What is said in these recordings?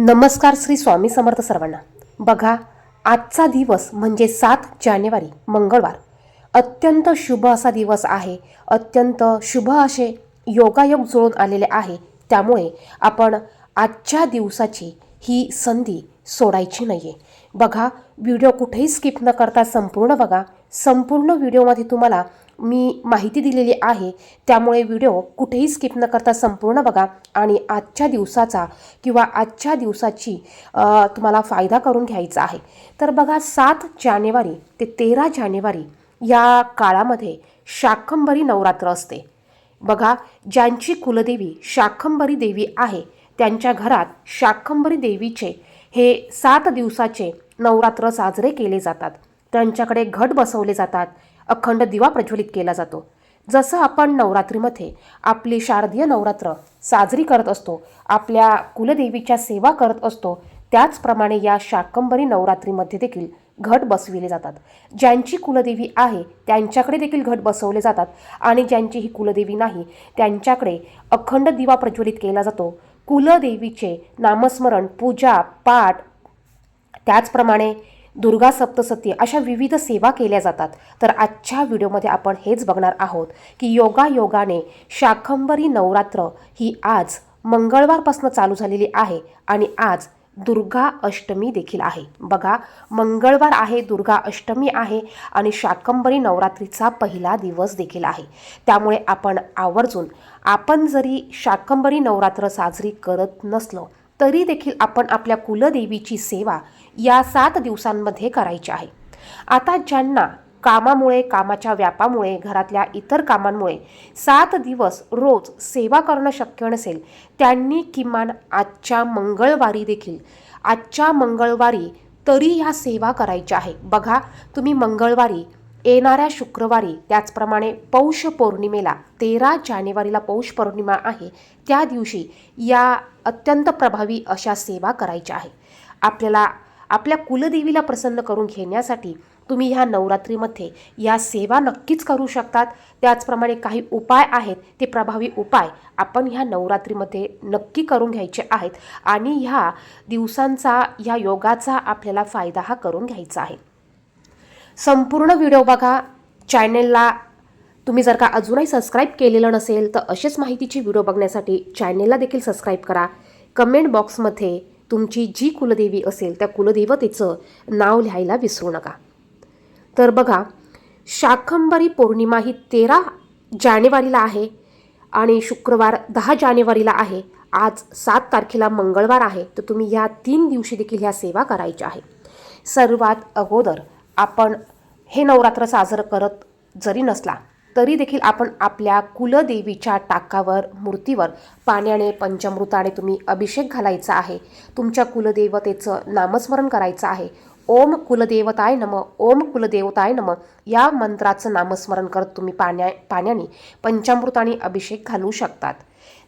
नमस्कार श्री स्वामी समर्थ सर्वांना. बघा आजचा दिवस म्हणजे सात जानेवारी मंगळवार. अत्यंत शुभ असा दिवस आहे. अत्यंत शुभ असे योगायोग जुळून आलेले आहे. त्यामुळे आपण आजच्या दिवसाची ही संधी सोडायची नाही आहे बघा व्हिडिओ कुठेही स्किप न करता संपूर्ण बघा. संपूर्ण व्हिडिओमध्ये तुम्हाला मी माहिती दिलेली आहे. त्यामुळे व्हिडिओ कुठेही स्किप न करता संपूर्ण बघा. आणि आजच्या दिवसाचा किंवा आजच्या दिवसाची तुम्हाला फायदा करून घ्यायचा आहे. तर बघा सात जानेवारी ते तेरा जानेवारी या काळामध्ये शाकंभरी नवरात्र असते. बघा ज्यांची कुलदेवी शाकंभरी देवी आहे त्यांच्या घरात शाकंभरी देवीचे हे सात दिवसाचे नवरात्र साजरे केले जातात. त्यांच्याकडे घट बसवले जातात. अखंड दिवा प्रज्वलित केला जातो. जसं आपण नवरात्रीमध्ये आपली शारदीय नवरात्र साजरी करत असतो आपल्या कुलदेवीच्या सेवा करत असतो त्याचप्रमाणे या शाकंभरी नवरात्रीमध्ये देखील घट बसविले जातात. ज्यांची कुलदेवी आहे त्यांच्याकडे देखील घट बसवले जातात. आणि ज्यांची ही कुलदेवी नाही त्यांच्याकडे अखंड दिवा प्रज्वलित केला जातो. कुलदेवीचे नामस्मरण पूजा पाठ त्याचप्रमाणे दुर्गा सप्तसती अशा विविध सेवा केल्या जातात. तर आजच्या व्हिडिओमध्ये आपण हेच बघणार आहोत की योगा योगाने शाखंबरी नवरात्र ही आज मंगळवारपासून चालू झालेली आहे आणि आज दुर्गा अष्टमी देखील आहे. बघा मंगळवार आहे दुर्गा अष्टमी आहे आणि शाकंबरी नवरात्रीचा पहिला दिवस देखील आहे. त्यामुळे आपण आवर्जून आपण जरी शाकंबरी नवरात्र साजरी करत नसलो तरी देखील आपण आपल्या कुलदेवीची सेवा या सात दिवसांमध्ये करायची आहे. आता ज्यांना कामामुळे कामाच्या व्यापामुळे घरातल्या इतर कामांमुळे सात दिवस रोज सेवा करणं शक्य नसेल त्यांनी किमान आजच्या मंगळवारी देखील आजच्या मंगळवारी तरी ह्या सेवा करायच्या आहे. बघा तुम्ही मंगळवारी येणाऱ्या शुक्रवारी त्याचप्रमाणे पौष पौर्णिमेला तेरा जानेवारीला पौष पौर्णिमा आहे त्या दिवशी या अत्यंत प्रभावी अशा सेवा करायच्या आहे. आपल्याला आपल्या कुलदेवीला प्रसन्न करून घेण्यासाठी तुम्ही ह्या नवरात्रीमध्ये या सेवा नक्कीच करू शकतात. त्याचप्रमाणे काही उपाय आहेत ते प्रभावी उपाय आपण ह्या नवरात्रीमध्ये नक्की करून घ्यायचे आहेत आणि ह्या दिवसांचा ह्या योगाचा आपल्याला फायदा हा करून घ्यायचा आहे. संपूर्ण व्हिडिओ बघा. चॅनेलला तुम्ही जर का अजूनही सबस्क्राईब केलेलं नसेल तर असेच माहितीची व्हिडिओ बघण्यासाठी चॅनेलला देखील सबस्क्राईब करा. कमेंट बॉक्समध्ये तुमची जी कुलदेवी असेल त्या कुलदेवतेचं नाव लिहायला विसरू नका. तर बघा शाकंभरी पौर्णिमा ही तेरा जानेवारीला आहे आणि शुक्रवार दहा जानेवारीला आहे. आज सात तारखेला मंगळवार आहे. तर तुम्ही या तीन दिवशी देखील ह्या सेवा करायच्या आहे. सर्वात अगोदर आपण हे नवरात्र साजरं करत जरी नसला तरी देखील आपण आपल्या कुलदेवीच्या टाकावर मूर्तीवर पाण्याने पंचामृताने तुम्ही अभिषेक घालायचा आहे. तुमच्या कुलदेवतेचं नामस्मरण करायचं आहे. ओम कुलदेवताय नम ओम कुलदेवताय नम. या मंत्राचं नामस्मरण करत तुम्ही पाण्या पाण्याने पंचामृताने अभिषेक घालू शकतात.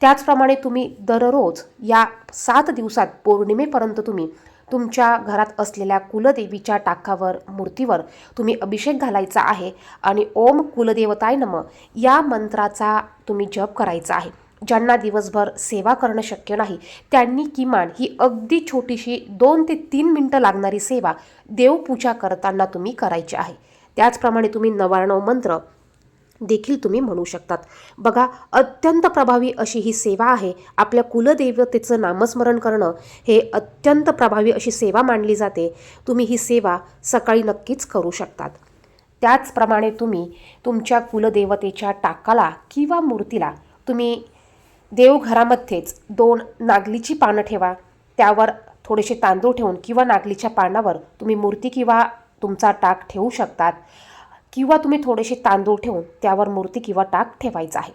त्याचप्रमाणे तुम्ही दररोज या सात दिवसात पौर्णिमेपर्यंत तुम्ही तुमच्या घरात असलेल्या कुलदेवीच्या टाकावर मूर्तीवर तुम्ही अभिषेक घालायचा आहे आणि ओम कुलदेवताय नम या मंत्राचा तुम्ही जप करायचा आहे. ज्यांना दिवसभर सेवा करणं शक्य नाही त्यांनी किमान ही अगदी छोटीशी दोन ते तीन मिनटं लागणारी सेवा देवपूजा करताना तुम्ही करायची आहे. त्याचप्रमाणे तुम्ही नवारणव मंत्र देखील तुम्ही म्हणू शकतात. बघा अत्यंत प्रभावी अशी ही सेवा आहे. आपल्या कुलदेवतेचं नामस्मरण करणं हे अत्यंत प्रभावी अशी सेवा मानली जाते. तुम्ही ही सेवा सकाळी नक्कीच करू शकतात. त्याचप्रमाणे तुम्ही तुमच्या कुलदेवतेच्या टाकाला किंवा मूर्तीला तुम्ही देवघरामध्येच दोन नागलीची पानं ठेवा. त्यावर थोडेसे तांदूळ ठेवून किंवा नागलीच्या पानावर तुम्ही मूर्ती किंवा तुमचा टाक ठेवू शकतात. किंवा तुम्ही थोडेसे तांदूळ ठेवून त्यावर मूर्ती किंवा टाक ठेवायचा आहे.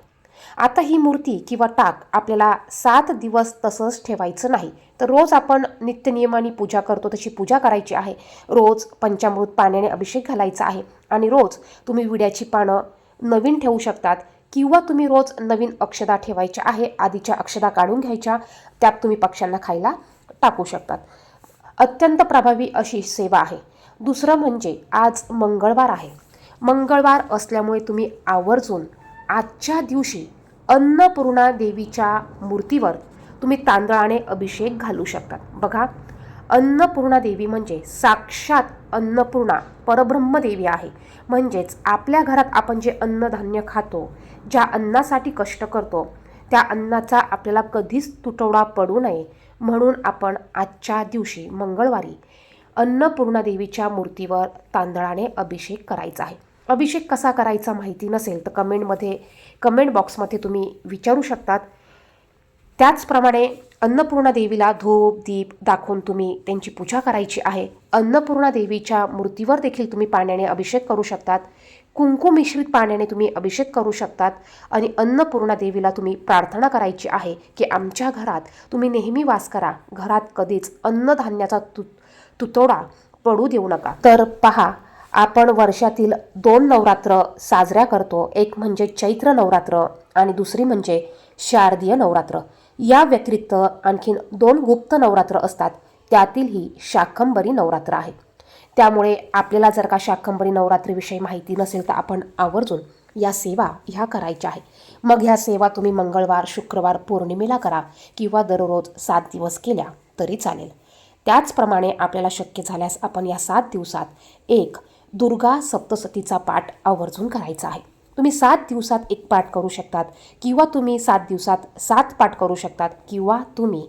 आता ही मूर्ती किंवा टाक आपल्याला सात दिवस तसंच ठेवायचं नाही. तर रोज आपण नित्यनियमाने पूजा करतो तशी पूजा करायची आहे. रोज पंचामृत पाण्याने अभिषेक घालायचा आहे आणि रोज तुम्ही विड्याची पानं नवीन ठेवू शकतात किंवा तुम्ही रोज नवीन अक्षदा ठेवायच्या आहे आधीच्या अक्षदा काढून घ्यायच्या त्यात तुम्ही पक्ष्यांना खायला टाकू शकतात. अत्यंत प्रभावी अशी सेवा आहे. दुसरं म्हणजे आज मंगळवार आहे. मंगळवार असल्यामुळे तुम्ही आवर्जून आजच्या दिवशी अन्नपूर्णा देवीच्या मूर्तीवर तुम्ही तांदळाने अभिषेक घालू शकतात. बघा अन्नपूर्णा देवी म्हणजे साक्षात अन्नपूर्णा परब्रह्मदेवी आहे. म्हणजेच आपल्या घरात आपण जे अन्नधान्य खातो ज्या अन्नासाठी कष्ट करतो त्या अन्नाचा आपल्याला कधीच तुटवडा पडू नये. म्हणून आपण आजच्या दिवशी मंगळवारी अन्नपूर्णा देवीच्या मूर्तीवर तांदळाने अभिषेक करायचा आहे. अभिषेक कसा करायचा माहिती नसेल तर कमेंटमध्ये कमेंट बॉक्समध्ये तुम्ही विचारू शकतात. त्याचप्रमाणे अन्नपूर्णा देवीला धूप दीप दाखवून तुम्ही त्यांची पूजा करायची आहे. अन्नपूर्णा देवीच्या मूर्तीवर देखील तुम्ही पाण्याने अभिषेक करू शकतात. कुंकू मिश्रित पाण्याने तुम्ही अभिषेक करू शकतात आणि अन्नपूर्णा देवीला तुम्ही प्रार्थना करायची आहे की आमच्या घरात तुम्ही नेहमी वास करा. घरात कधीच अन्नधान्याचा तु तुतोडा पडू देऊ नका. तर पहा आपण वर्षातील दोन नवरात्र साजऱ्या करतो. एक म्हणजे चैत्र नवरात्र आणि दुसरी म्हणजे शारदीय नवरात्र. या व्यतिरिक्त आणखीन दोन गुप्त नवरात्र असतात. त्यातील ही शाकंबरी नवरात्र आहे. त्यामुळे आपल्याला जर का शाकंबरी नवरात्रीविषयी माहिती नसेल तर आपण आवर्जून या सेवा ह्या करायच्या आहे. मग ह्या सेवा तुम्ही मंगळवार शुक्रवार पौर्णिमेला करा किंवा दररोज सात दिवस केल्या तरी चालेल. त्याचप्रमाणे आपल्याला शक्य झाल्यास आपण या सात दिवसात एक दुर्गा सप्तसतीचा पाठ आवर्जून करायचा आहे. तुम्ही सात दिवसात एक पाठ करू शकतात किंवा तुम्ही सात दिवसात सात पाठ करू शकतात किंवा तुम्ही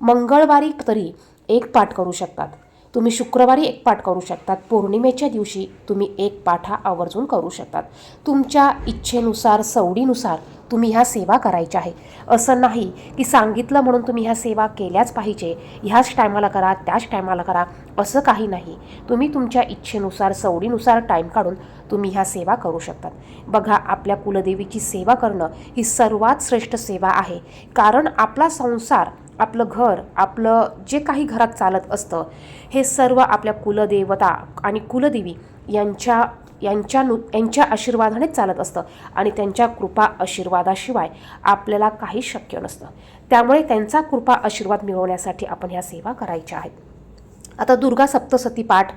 मंगळवारी तरी एक पाठ करू शकतात. तुम्ही शुक्रवारी एक पाठ करू शकतात. पौर्णिमेच्या दिवशी तुम्ही एक पाठ हा आवर्जून करू शकतात. तुमच्या इच्छेनुसार सवडीनुसार तुम्ही ह्या सेवा करायच्या आहे. असं नाही की सांगितलं म्हणून तुम्ही ह्या सेवा केल्याच पाहिजे. ह्याच टायमाला करा त्याच टायमाला करा. असं काही नाही. तुम्ही तुमच्या इच्छेनुसार सवडीनुसार टाईम काढून तुम्ही ह्या सेवा करू शकतात. बघा आपल्या कुलदेवीची सेवा करणं ही सर्वात श्रेष्ठ सेवा आहे. कारण आपला संसार आपलं घर आपलं जे काही घरात चालत असतं हे सर्व आपल्या कुलदेवता आणि कुलदेवी यांच्या यांच्या नु यांच्या आशीर्वादानेच चालत असतं आणि त्यांच्या कृपा आशीर्वादाशिवाय आपल्याला काही शक्य नसतं. त्यामुळे त्यांचा कृपा आशीर्वाद मिळवण्यासाठी आपण ह्या सेवा करायच्या आहेत. आता दुर्गा सप्तसती पाठ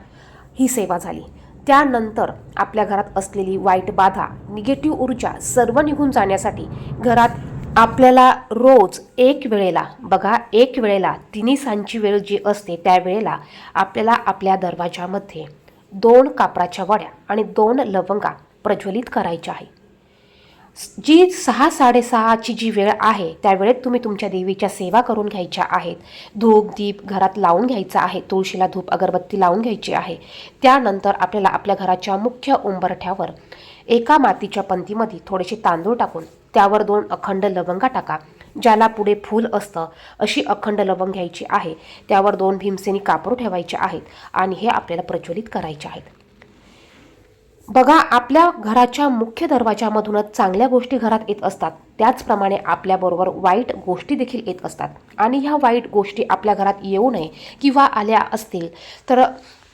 ही सेवा झाली. त्यानंतर आपल्या घरात असलेली वाईट बाधा निगेटिव्ह ऊर्जा सर्व निघून जाण्यासाठी घरात आपल्याला रोज एक वेळेला बघा एक वेळेला तिन्ही सांची वेळ जी असते त्या वेळेला आपल्याला आपल्या दरवाजामध्ये दोन कापराच्या वड्या आणि दोन लवंगा प्रज्वलित करायच्या आहे. जी सहा साडेसहाची जी वेळ आहे त्यावेळेत तुम्ही तुमच्या देवीच्या सेवा करून घ्यायच्या आहेत. धूप दीप घरात लावून घ्यायचा आहे तुळशीला धूप अगरबत्ती लावून घ्यायची आहे. त्यानंतर आपल्याला आपल्या घराच्या मुख्य उंबरठ्यावर एका मातीच्या पंथीमध्ये थोडेसे तांदूळ टाकून त्यावर दोन अखंड लवंगा टाका ज्याला पुढे फूल असतं अशी अखंड लवंग घ्यायची आहे. त्यावर दोन भीमसेनी कापूर ठेवायचे आहेत आणि हे आपल्याला प्रज्वलित करायचे आहेत. बघा आपल्या घराच्या मुख्य दरवाजामधूनच चांगल्या गोष्टी घरात येत असतात. त्याचप्रमाणे आपल्याबरोबर वाईट गोष्टी देखील येत असतात. आणि ह्या वाईट गोष्टी आपल्या घरात येऊ नये किंवा आल्या असतील तर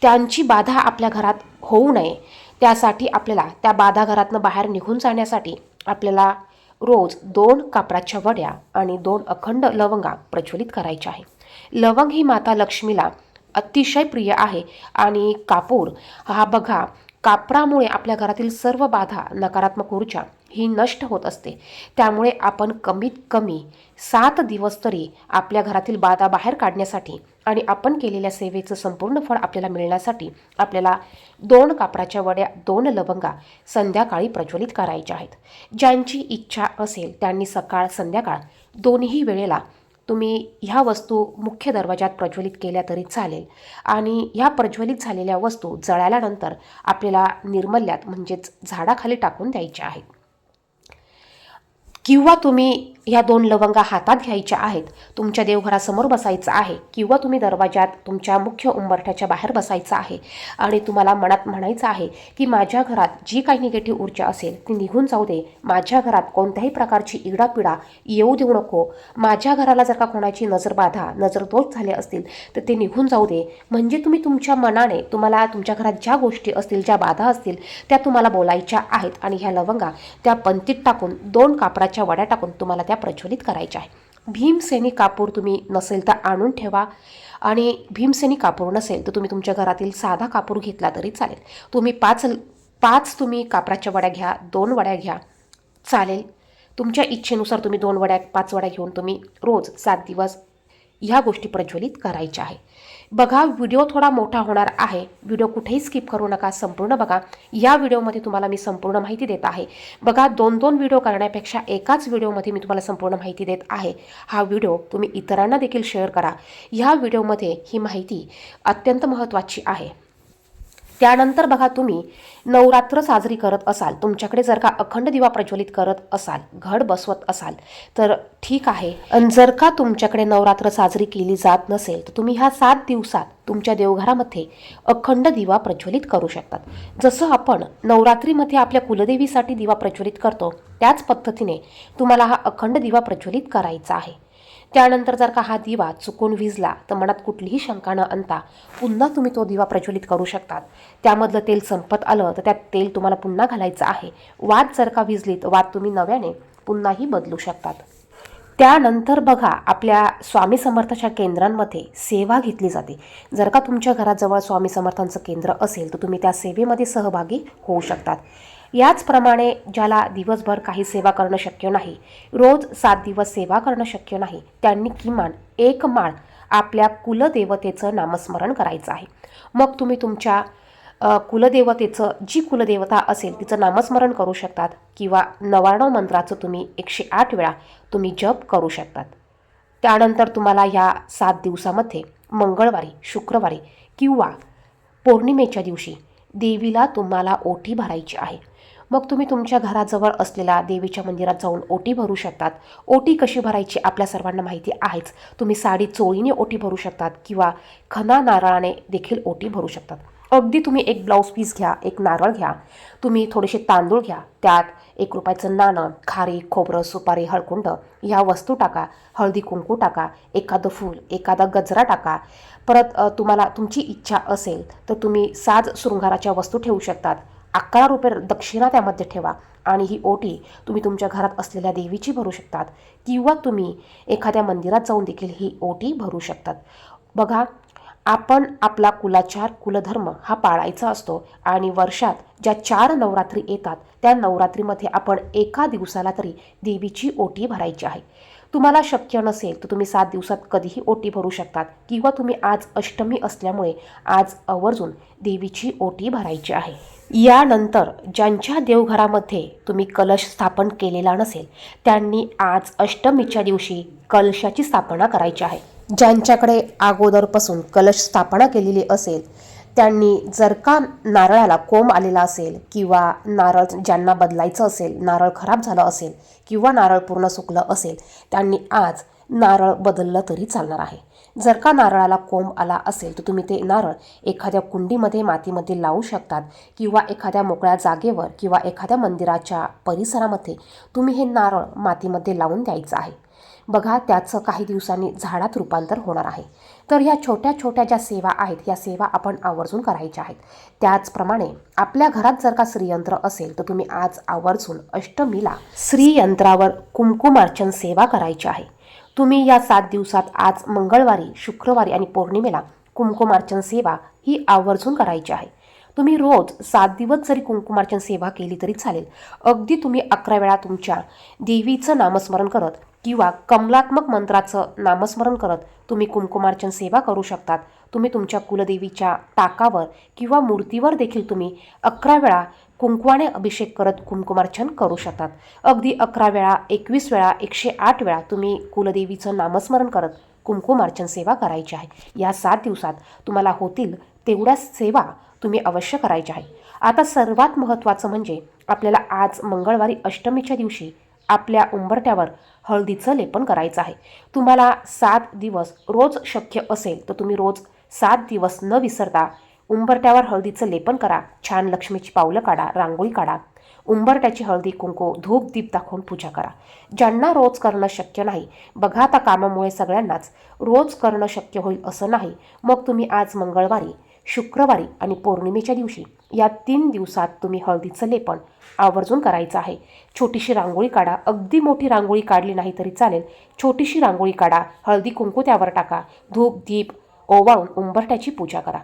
त्यांची बाधा आपल्या घरात होऊ नये. त्यासाठी आपल्याला त्या बाधा घरातनं बाहेर निघून जाण्यासाठी आपल्याला रोज दोन कापराच्या वड्या आणि दोन अखंड लवंगा प्रज्वलित करायच्या आहे. लवंग ही माता लक्ष्मीला अतिशय प्रिय आहे आणि कापूर हा बघा कापरामुळे आपल्या घरातील सर्व बाधा नकारात्मक ऊर्जा ही नष्ट होत असते. त्यामुळे आपण कमीत कमी सात दिवस तरी आपल्या घरातील बाधा बाहेर काढण्यासाठी आणि आपण केलेल्या सेवेचं संपूर्ण फळ आपल्याला मिळण्यासाठी आपल्याला दोन कापडाच्या वड्या दोन लवंगा संध्याकाळी प्रज्वलित करायच्या आहेत. ज्यांची इच्छा असेल त्यांनी सकाळ संध्याकाळ दोन्ही वेळेला तुम्ही ह्या वस्तू मुख्य दरवाजात प्रज्वलित केल्या तरी चालेल. आणि ह्या प्रज्वलित झालेल्या वस्तू जळाल्यानंतर आपल्याला निर्मल्यात म्हणजेच झाडाखाली टाकून द्यायच्या आहेत. किंवा तुम्ही ह्या दोन लवंगा हातात घ्यायच्या आहेत तुमच्या देवघरासमोर बसायचं आहे किंवा तुम्ही दरवाजात तुमच्या मुख्य उंबरठ्याच्या बाहेर बसायचं आहे आणि तुम्हाला मनात म्हणायचं आहे की माझ्या घरात जी काही निगेटिव्ह ऊर्जा असेल ती निघून जाऊ दे. माझ्या घरात कोणत्याही प्रकारची इडापिडा येऊ देऊ नको. माझ्या घराला जर का कोणाची नजरबाधा नजरदोष झाले असतील तर ते निघून जाऊ दे. म्हणजे तुम्ही तुमच्या मनाने तुम्हाला तुमच्या घरात ज्या गोष्टी असतील ज्या बाधा असतील त्या तुम्हाला बोलायच्या आहेत आणि ह्या लवंगा त्या पंतीत टाकून दोन कापराच्या वड्या टाकून तुम्हाला त्या प्रज्वलित करायच्या आहे भीमसेनी कापूर तुम्ही नसेल तर आणून ठेवा. आणि भीमसेनी कापूर नसेल तर तुम्ही तुमच्या घरातील साधा कापूर घेतला तरी चालेल. तुम्ही पाच पाच तुम्ही कापराच्या वड्या घ्या दोन वड्या घ्या चालेल. तुमच्या इच्छेनुसार तुम्ही दोन वड्या पाच वड्या घेऊन तुम्ही रोज सात दिवस ह्या गोष्टी प्रज्वलित करायच्या आहे. बघा व्हिडिओ थोडा मोठा होणार आहे. व्हिडिओ कुठेही स्किप करू नका संपूर्ण बघा. या व्हिडिओमध्ये तुम्हाला मी संपूर्ण माहिती देत आहे. बघा दोन दोन व्हिडिओ करण्यापेक्षा एकाच व्हिडिओमध्ये मी तुम्हाला संपूर्ण माहिती देत आहे. हा व्हिडिओ तुम्ही इतरांना देखील शेअर करा. ह्या व्हिडिओमध्ये ही माहिती अत्यंत महत्त्वाची आहे. त्यानंतर बघा तुम्ही नवरात्र साजरी करत असाल तुमच्याकडे जर का अखंड दिवा प्रज्वलित करत असाल घड बसवत असाल तर ठीक आहे. आणि जर का तुमच्याकडे नवरात्र साजरी केली जात नसेल तर तुम्ही ह्या सात दिवसात तुमच्या देवघरामध्ये अखंड दिवा प्रज्वलित करू शकतात. जसं आपण नवरात्रीमध्ये आपल्या कुलदेवीसाठी दिवा प्रज्वलित करतो त्याच पद्धतीने तुम्हाला हा अखंड दिवा प्रज्वलित करायचा आहे. त्यानंतर जर का हा दिवा चुकून विजला तर मनात कुठलीही शंका न आणता पुन्हा तुम्ही तो दिवा प्रज्वलित करू शकतात. त्यामधलं तेल संपत आलं तर त्यात तेल तुम्हाला पुन्हा घालायचं आहे. वात जर का विजली तर वात तुम्ही नव्याने पुन्हाही बदलू शकतात. त्यानंतर बघा आपल्या स्वामी समर्थाच्या केंद्रांमध्ये सेवा घेतली जाते. जर का तुमच्या घराजवळ स्वामी समर्थांचं केंद्र असेल तर तुम्ही त्या सेवेमध्ये सहभागी होऊ शकतात. याचप्रमाणे ज्याला दिवसभर काही सेवा करणं शक्य नाही रोज सात दिवस सेवा करणं शक्य नाही त्यांनी किमान एक माळ आपल्या कुलदेवतेचं नामस्मरण करायचं आहे. मग तुम्ही तुमच्या कुलदेवतेचं जी कुलदेवता असेल तिचं नामस्मरण करू शकतात किंवा नवाणव मंत्राचं तुम्ही एकशे आठ वेळा तुम्ही जप करू शकतात. त्यानंतर तुम्हाला ह्या सात दिवसामध्ये मंगळवारी शुक्रवारी किंवा पौर्णिमेच्या दिवशी देवीला तुम्हाला ओटी भरायची आहे. मग तुम्ही तुमच्या घराजवळ असलेल्या देवीच्या मंदिरात जाऊन ओटी भरू शकतात. ओटी कशी भरायची आपल्या सर्वांना माहिती आहेच. तुम्ही साडी चोळीने ओटी भरू शकतात किंवा खना नारळाने देखील ओटी भरू शकतात. अगदी तुम्ही एक ब्लाऊज पीस घ्या एक नारळ घ्या. तुम्ही थोडेसे तांदूळ घ्या. त्यात एक रुपयाचं नाणं खारी खोबरं सुपारी हळकुंड ह्या वस्तू टाका. हळदी कुंकू टाका. एखादं फूल एखादा गजरा टाका. परत तुम्हाला तुमची इच्छा असेल तर तुम्ही साज शृंगाराच्या वस्तू ठेवू शकतात. अकरा रुपये दक्षिणा त्यामध्ये ठेवा आणि ही ओटी तुम्ही तुमच्या घरात असलेल्या देवीची भरू शकतात किंवा तुम्ही एखाद्या मंदिरात जाऊन देखील ही ओटी भरू शकतात. बघा आपण आपला कुलाचार कुलधर्म हा पाळायचा असतो आणि वर्षात ज्या चार नवरात्री येतात त्या नवरात्रीमध्ये आपण एका दिवसाला तरी देवीची ओटी भरायची आहे. तुम्हाला शक्य नसेल तर तुम्ही सात दिवसात कधीही ओटी भरू शकतात किंवा तुम्ही आज अष्टमी असल्यामुळे आज आवर्जून देवीची ओटी भरायची आहे. यानंतर ज्यांच्या देवघरामध्ये तुम्ही कलश स्थापन केलेला नसेल त्यांनी आज अष्टमीच्या दिवशी कलशाची स्थापना करायची आहे. ज्यांच्याकडे अगोदरपासून कलश स्थापना केलेली असेल त्यांनी जर का नारळाला कोंब आलेला असेल किंवा नारळ ज्यांना बदलायचं असेल नारळ खराब झालं असेल किंवा नारळ पूर्ण सुकलं असेल त्यांनी आज नारळ बदललं तरी चालणार आहे. जर का नारळाला कोंब आला असेल तर तुम्ही ते नारळ एखाद्या कुंडीमध्ये मातीमध्ये लावू शकतात किंवा एखाद्या मोकळ्या जागेवर किंवा एखाद्या मंदिराच्या परिसरामध्ये तुम्ही हे नारळ मातीमध्ये लावून द्यायचं आहे. बघा त्याचं काही दिवसांनी झाडात रूपांतर होणार आहे. तर ह्या छोट्या छोट्या ज्या सेवा आहेत या सेवा आपण आवर्जून करायच्या आहेत. त्याचप्रमाणे आपल्या घरात जर का श्रीयंत्र असेल तर तुम्ही आज आवर्जून अष्टमीला श्रीयंत्रावर कुंकुमार्चन सेवा करायची आहे. तुम्ही या सात दिवसात आज मंगळवारी शुक्रवारी आणि पौर्णिमेला कुंकुमार्चन सेवा ही आवर्जून करायची आहे. तुम्ही रोज सात दिवस जरी कुंकुमार्चन सेवा केली तरी चालेल. अगदी तुम्ही अकरा वेळा तुमच्या देवीचं नामस्मरण करत किंवा कमलात्मक मंत्राचं नामस्मरण करत तुम्ही कुंकुमार्चन सेवा करू शकतात. तुम्ही तुमच्या कुलदेवीच्या टाकावर किंवा मूर्तीवर देखील तुम्ही अकरा वेळा कुंकवाने अभिषेक करत कुंकुमार्चन करू शकतात. अगदी अकरा वेळा एकवीस वेळा एकशे आठ वेळा तुम्ही कुलदेवीचं नामस्मरण करत कुंकुमार्चन सेवा करायची आहे. या सात दिवसात तुम्हाला होतील तेवढ्या सेवा तुम्ही अवश्य करायच्या आहे. आता सर्वात महत्त्वाचं म्हणजे आपल्याला आज मंगळवारी अष्टमीच्या दिवशी आपल्या उंबरट्यावर हळदीचं लेपन करायचं आहे. तुम्हाला सात दिवस रोज शक्य असेल तर तुम्ही रोज सात दिवस न विसरता उंबरट्यावर हळदीचं लेपन करा. छान लक्ष्मीची पावलं काढा रांगोळी काढा. उंबरट्याची हळदी कुंकू धूप दीप दाखवून पूजा करा. ज्यांना रोज करणं शक्य नाही बघा आता कामामुळे सगळ्यांनाच. रोज करणं शक्य होईल असं नाही मग तुम्ही आज मंगळवारी शुक्रवारी आणि पौर्णिमेच्या दिवशी या तीन दिवसात तुम्ही हळदीचं लेपन आवर्जून करायचं आहे. छोटीशी रांगोळी काढा. अगदी मोठी रांगोळी काढली नाही तरी चालेल. छोटीशी रांगोळी काढा. हळदी कुंकू त्यावर टाका. धूप दीप ओवाळून उंबरट्याची पूजा करा.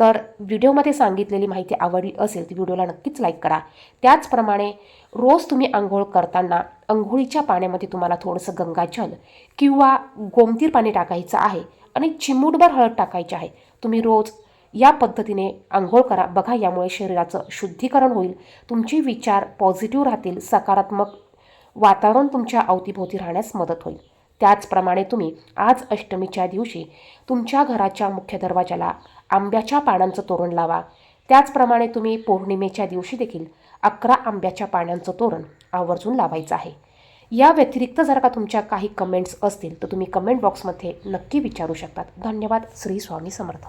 तर व्हिडिओमध्ये सांगितलेली माहिती आवडली असेल तर व्हिडिओला नक्कीच लाईक करा. त्याचप्रमाणे रोज तुम्ही आंघोळ करताना आंघोळीच्या पाण्यामध्ये तुम्हाला थोडंसं गंगाजल किंवा गोमतीर पाणी टाकायचं आहे आणि चिमूटभर हळद टाकायची आहे. तुम्ही रोज या पद्धतीने आंघोळ करा. बघा यामुळे शरीराचं शुद्धीकरण होईल. तुमचे विचार पॉझिटिव्ह राहतील. सकारात्मक वातावरण तुमच्या अवतीभोवती राहण्यास मदत होईल. त्याचप्रमाणे तुम्ही आज अष्टमीच्या दिवशी तुमच्या घराच्या मुख्य दरवाजाला आंब्याच्या पानांचं तोरण लावा. त्याचप्रमाणे तुम्ही पौर्णिमेच्या दिवशी देखील अकरा आंब्याच्या पानांचं तोरण आवर्जून लावायचं आहे. या व्यतिरिक्त जर का तुमच्या काही कमेंट्स असतील तर तुम्ही कमेंट बॉक्समध्ये नक्की विचारू शकतात. धन्यवाद. श्री स्वामी समर्थ.